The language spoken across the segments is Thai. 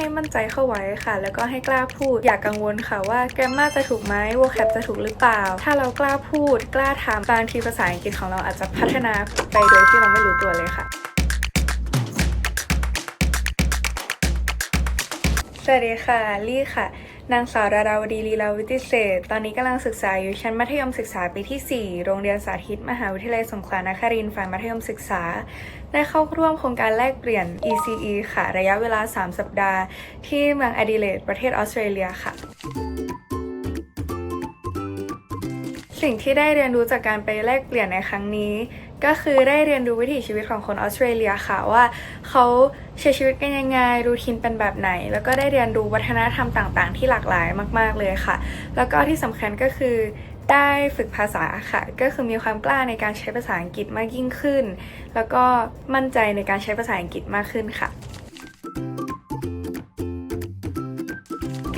ให้มั่นใจเข้าไว้ค่ะ แล้วก็ให้กล้าพูด อย่ากกังวลค่ะว่าแกรมมาจะถูกไหมวอแคปจะถูกหรือเปล่า ถ้าเรากล้าพูด กล้าทำบางทีภาษาอังกฤษของเราอาจจะพัฒนาไปโดยที่เราไม่รู้ตัวเลยค่ะ สวัสดีค่ะ ลี่ค่ะ นางสาวดาราวดีลีลาวิติเศษ ตอนนี้กำลังศึกษาอยู่ชั้นมัธยมศึกษาปีที่ 4 โรงเรียนสาธิต มหาวิทยาลัยสงขลานครินทร์ฝ่ายมัธยมศึกษา ได้เข้าร่วมโครงการแลกเปลี่ยน ECE ค่ะ ระยะเวลา 3 สัปดาห์ ที่เมืองอดิเลดประเทศออสเตรเลียค่ะสิ่งที่ได้เรียนรู้จากการไปแลกเปลี่ยนในครั้งนี้ ก็คือได้เรียนรู้วิถีชีวิตของคนออสเตรเลียค่ะว่าเขาใช้ชีวิตกันยังไงรูทีนเป็นแบบไหน แล้วก็ได้เรียนรู้วัฒนธรรมต่าง ๆ ที่หลากหลายมาก ๆเลยค่ะ แล้วก็ที่สำคัญก็คือได้ฝึกภาษาค่ะ ก็คือมีความกล้าในการใช้ภาษาอังกฤษมากยิ่งขึ้น แล้วก็มั่นใจในการใช้ภาษาอังกฤษมากขึ้นค่ะ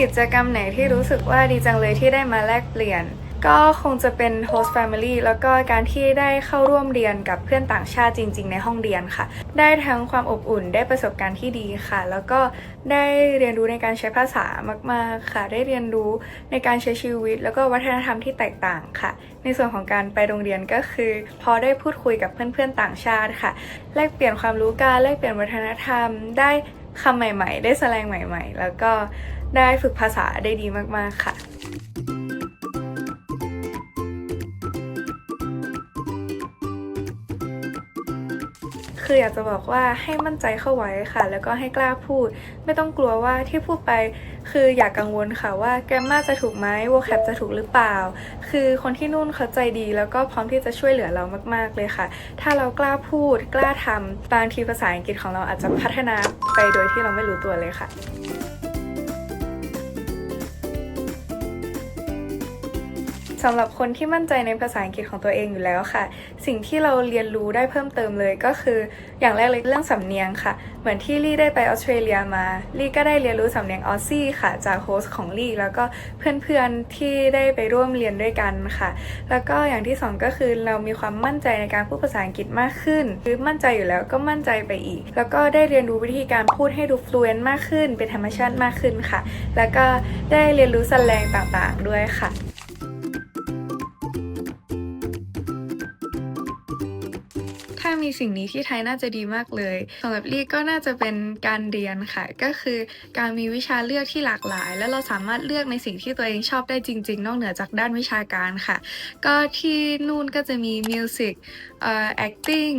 กิจกรรมไหนที่รู้สึกว่าดีจังเลยที่ได้มาแลกเปลี่ยน ก็คงจะเป็น host family แล้วก็การที่ได้เข้าร่วมเรียนกับเพื่อนต่างชาติจริง ๆ ในห้องเรียนค่ะ ได้ทั้งความอบอุ่นได้ประสบการณ์ที่ดีค่ะ แล้วก็ได้เรียนรู้ในการใช้ภาษามาก ๆ ค่ะ ได้เรียนรู้ในการใช้ชีวิต แล้วก็วัฒนธรรมที่แตกต่างค่ะ ในส่วนของการไปโรงเรียนก็คือ พอได้พูดคุยกับเพื่อน ๆ ต่างชาติค่ะ แลกเปลี่ยนความรู้กันแลกเปลี่ยนวัฒนธรรม ได้คำใหม่ ๆ ได้แสดงใหม่ ๆ แล้วก็ได้ฝึกภาษาได้ดีมาก ๆ ค่ะ คืออยากจะบอกว่าให้มั่นใจเข้าไว้ค่ะ แล้วก็ให้กล้าพูด ไม่ต้องกลัวว่าที่พูดไป คืออย่ากกังวลค่ะว่าแกรมมาจะถูกไหมวอลแคปจะถูกหรือเปล่า คือคนที่นู่นเขาใจดี แล้วก็พร้อมที่จะช่วยเหลือเรามากๆเลยค่ะ ถ้าเรากล้าพูด กล้าทำบางทีภาษาอังกฤษของเราอาจจะพัฒนาไปโดยที่เราไม่รู้ตัวเลยค่ะ สำหรับคนที่มั่นใจในภาษาอังกฤษของตัวเองอยู่แล้วค่ะ สิ่งที่เราเรียนรู้ได้เพิ่มเติมเลยก็คืออย่างแรกเลยเรื่องสำเนียงค่ะ เหมือนที่ลี่ได้ไปออสเตรเลียมาลี่ก็ได้เรียนรู้สำเนียงออสซี่ค่ะ จากโฮสต์ของลี่แล้วก็เพื่อนๆที่ได้ไปร่วมเรียนด้วยกันค่ะ แล้วก็อย่างที่สองก็คือเรามีความมั่นใจในการพูดภาษาอังกฤษมากขึ้นคือมั่นใจอยู่แล้วก็มั่นใจไปอีก แล้วก็ได้เรียนรู้วิธีการพูดให้ดู fluent มากขึ้น เป็นธรรมชาติมากขึ้นค่ะ แล้วก็ได้เรียนรู้สแลงต่างๆด้วยค่ะ มีสิ่งนี้ที่ไทยน่าจะดีมากเลยสำหรับลี่ก็น่าจะเป็นการเรียนค่ะ ก็คือการมีวิชาเลือกที่หลากหลาย และเราสามารถเลือกในสิ่งที่ตัวเองชอบได้จริง ๆ นอกเหนือจากด้านวิชาการค่ะ ก็ที่นู่นก็จะมีมิวสิกเอ่อ acting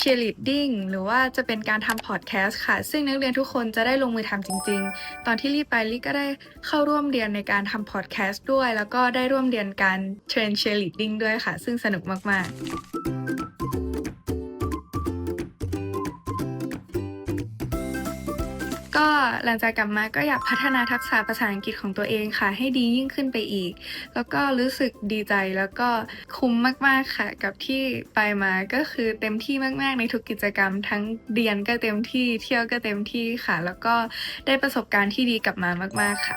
cheerleading หรือว่าจะเป็นการทำพอดแคสต์ค่ะ ซึ่งนักเรียนทุกคนจะได้ลงมือทำจริง ๆ ตอนที่ลีไปลีก็ได้เข้าร่วมเรียนในการทำพอดแคสต์ด้วย แล้วก็ได้ร่วมเรียนการเทรน cheerleading ด้วยค่ะ ซึ่งสนุกมาก ๆ ก็หลังจากกลับมาก็อยากพัฒนาทักษะภาษาอังกฤษของตัวเองค่ะ ให้ดียิ่งขึ้นไปอีก แล้วก็รู้สึกดีใจแล้วก็คุ้มมากๆค่ะ กับที่ไปมาก็คือเต็มที่มาก ๆ ในทุกกิจกรรม ทั้งเรียนก็เต็มที่เที่ยวก็เต็มที่ค่ะ แล้วก็ได้ประสบการณ์ที่ดีกลับมามาก ๆค่ะ